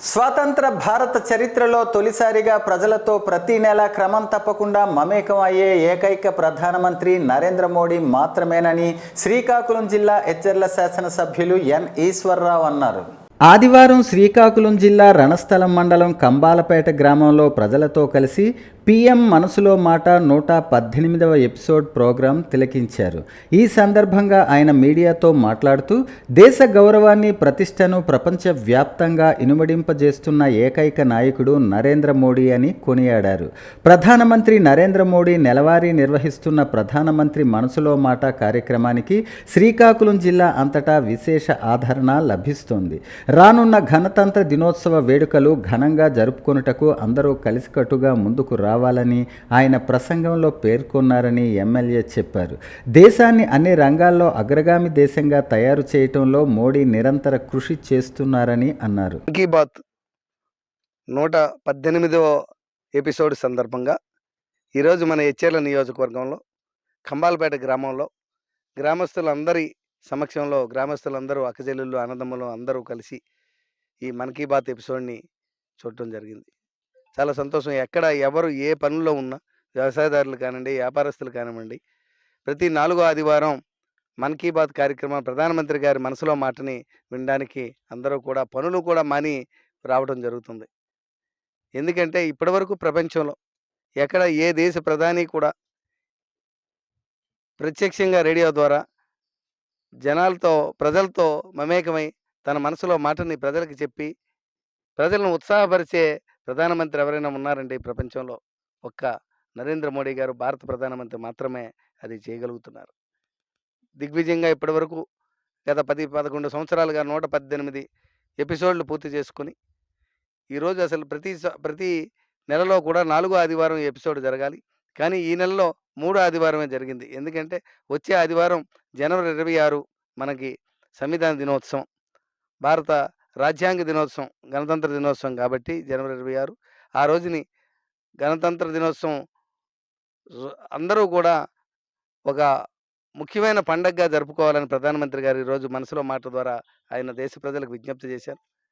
స్వాతంత్ర భారత చరిత్రలో తొలిసారిగా ప్రజలతో ప్రతి నెల క్రమం తప్పకుండా మమేకం అయ్యే ఏకైక ప్రధానమంత్రి నరేంద్ర మోడీ మాత్రమేనని శ్రీకాకుళం జిల్లా ఎచ్చెర్ల శాసనసభ్యులు ఎన్ ఈశ్వరరావు అన్నారు. ఆదివారం శ్రీకాకుళం జిల్లా రణస్థలం మండలం కంబాలపేట గ్రామంలో ప్రజలతో కలిసి పిఎం మనసులో మాట నూట పద్దెనిమిదవ ఎపిసోడ్ ప్రోగ్రాం తిలకించారు. ఈ సందర్భంగా ఆయన మీడియాతో మాట్లాడుతూ దేశ గౌరవాన్ని ప్రతిష్టను ప్రపంచవ్యాప్తంగా ఇనుమడింపజేస్తున్న ఏకైక నాయకుడు నరేంద్ర మోడీ అని కొనియాడారు. ప్రధానమంత్రి నరేంద్ర మోడీ నెలవారీ నిర్వహిస్తున్న ప్రధానమంత్రి మనసులో మాట కార్యక్రమానికి శ్రీకాకుళం జిల్లా అంతటా విశేష ఆదరణ లభిస్తోంది. రానున్న గణతంత్ర దినోత్సవ వేడుకలు ఘనంగా జరుపుకొనుటకు అందరూ కలిసికట్టుగా ముందుకు రావాలని ఆయన ప్రసంగంలో పేర్కొన్నారని ఎమ్మెల్యే చెప్పారు. దేశాన్ని అన్ని రంగాల్లో అగ్రగామి దేశంగా తయారు చేయటంలో మోడీ నిరంతర కృషి చేస్తున్నారని అన్నారు. మన్ కీ బాత్ నూట పద్దెనిమిదవ ఎపిసోడ్ సందర్భంగా ఈరోజు మన హెచ్చేర్ల నియోజకవర్గంలో కంబాలపేట గ్రామంలో గ్రామస్తులందరి సమక్షంలో గ్రామస్తులందరూ అక్కచెల్లెళ్ళు అన్నదమ్ములు అందరూ కలిసి ఈ మన్ కీ బాత్ ఎపిసోడ్ని చూడటం జరిగింది. చాలా సంతోషం. ఎక్కడ ఎవరు ఏ పనుల్లో ఉన్నా వ్యవసాయదారులు కానివ్వండి వ్యాపారస్తులు కానివ్వండి ప్రతి నాలుగో ఆదివారం మన్ కీ బాత్ కార్యక్రమం ప్రధానమంత్రి గారి మనసులో మాటని వినడానికి అందరూ కూడా పనులు కూడా మాని రావడం జరుగుతుంది. ఎందుకంటే ఇప్పటివరకు ప్రపంచంలో ఎక్కడ ఏ దేశ ప్రధాని కూడా ప్రత్యక్షంగా రేడియో ద్వారా జనాలతో ప్రజలతో మమేకమై తన మనసులో మాటని ప్రజలకు చెప్పి ప్రజలను ఉత్సాహపరిచే ప్రధానమంత్రి ఎవరైనా ఉన్నారంటే ఈ ప్రపంచంలో? ఒక్క నరేంద్ర మోడీ గారు భారత ప్రధానమంత్రి మాత్రమే అది చేయగలుగుతున్నారు. దిగ్విజయంగా ఇప్పటివరకు గత పది పదకొండు సంవత్సరాలుగా నూట పద్దెనిమిది ఎపిసోడ్లు పూర్తి చేసుకుని ఈరోజు అసలు ప్రతి స- ప్రతి నెలలో కూడా నాలుగో ఆదివారం ఎపిసోడ్ జరగాలి. కానీ ఈ నెలలో మూడో ఆదివారమే జరిగింది. ఎందుకంటే వచ్చే ఆదివారం జనవరి ఇరవై ఆరు మనకి సంవిధాన దినోత్సవం. భారత రాజ్యాంగ దినోత్సవం గణతంత్ర దినోత్సవం కాబట్టి జనవరి ఇరవై ఆరు. ఆ రోజుని గణతంత్ర దినోత్సవం అందరూ కూడా ఒక ముఖ్యమైన పండగగా జరుపుకోవాలని ప్రధానమంత్రి గారు ఈరోజు మనసులో మాట ద్వారా ఆయన దేశ ప్రజలకు విజ్ఞప్తి చేశారు.